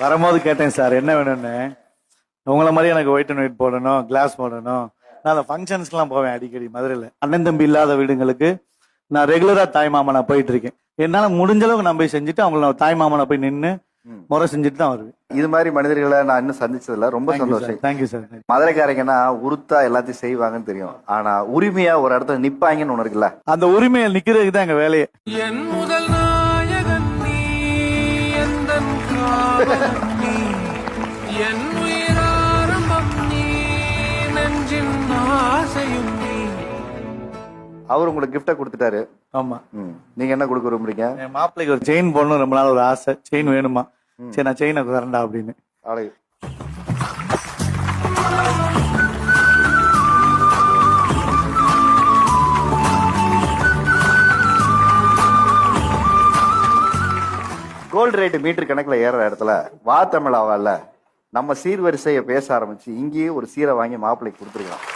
வரும்போது கேட்டேன் சார் என்ன வேணும்னு? உங்களை மாதிரி எனக்கு ஒயிட் அண்ட் ஒயிட் போடணும் கிளாஸ் போடணும். நான் அந்த ஃபங்க்ஷன்ஸ்க்குலாம் போவேன் அடிக்கடி மதுரையில். அண்ணன் தம்பி இல்லாத வீடுங்களுக்கு நான் ரெகுலரா தாய் மாமனா போயிட்டு இருக்கேன் என்னால முடிஞ்ச அளவுக்கு நான் போய் செஞ்சுட்டு அவங்கள தாய் மாமனா போய் நின்று முறை செஞ்சுட்டு தான் வருவேன். இது மாதிரி மனிதர்களை நான் இன்னும் சந்திச்சதுல ரொம்ப சந்தோஷம். தேங்க்யூ சார் மதுரைக்காரங்கன்னா உருத்தா எல்லாத்தையும் செய்வாங்கன்னு தெரியும். ஆனா உரிமையா ஒரு இடத்துல நிப்பாங்கன்னு ஒண்ணு இருக்குல்ல? அந்த உரிமையை நிக்கிறதுக்கு தான் எங்க வேலையே. என் முதல் நீ நெஞ்சின் ஆசையும் நீ. அவர் உங்களுக்கு கிஃப்ட கொடுத்துட்டாரு. ஆமா. நீங்க என்ன கொடுக்க விரும்புறீங்க? என் மாப்பிள்ளைக்கு ஒரு செயின் போடணும் ரொம்ப நாள் ஒரு ஆசை. செயின் வேணுமா? சரி நான் செயினை தரேன்டா அப்படின்னு. ஆளு கோல்டு ரேட்டு மீட்டர் கணக்கில் ஏறுற இடத்துல வா தமிழாவால நம்ம சீர்வரிசையை பேச ஆரம்பிச்சு இங்கேயே ஒரு சீரை வாங்கி மாப்பிள்ளைக்கு கொடுத்துருக்கலாம்.